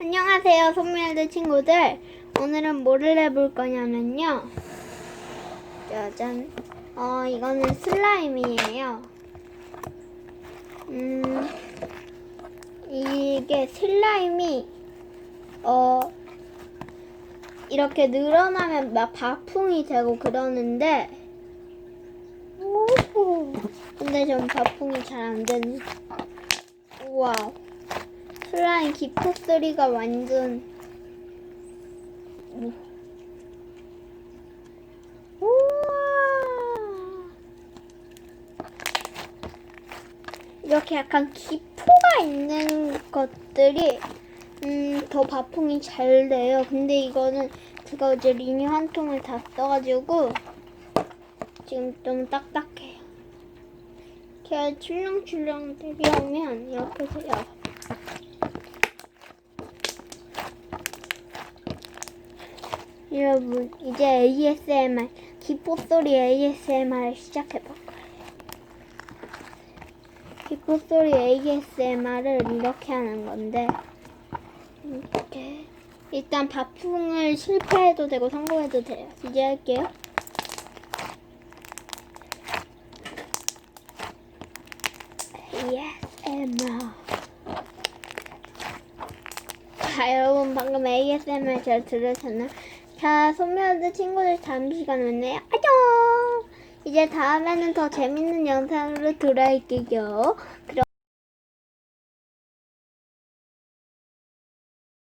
안녕하세요, 소미월드 친구들. 오늘은 뭐를 해볼 거냐면요. 짜잔. 어, 이거는 슬라임이에요. 음, 이게 슬라임이, 어, 이렇게 늘어나면 막 바풍이 되고 그러는데. 근데 전 바풍이 잘 안 되는. 우와. 슬라임 기포 소리가 완전 오. 우와 이렇게 약간 기포가 있는 것들이 음, 더 바풍이 잘 돼요. 근데 이거는 제가 어제 리뉴 한 통을 다 써가지고 지금 좀 딱딱해요. 이렇게 출렁출렁 내려오면 이렇게 돼요. 여러분 이제 ASMR 기포 소리 ASMR 시작해 볼 거예요. 기포 소리 ASMR을 이렇게 하는 건데 이렇게 일단 바풍을 실패해도 되고 성공해도 돼요. 이제 할게요. ASMR 자, 여러분 방금 ASMR 잘 들으셨나요? 자, 소멸드 친구들 다음 시간 만나요. 안녕! 이제 다음에는 더 재밌는 영상으로 돌아올게요. 그럼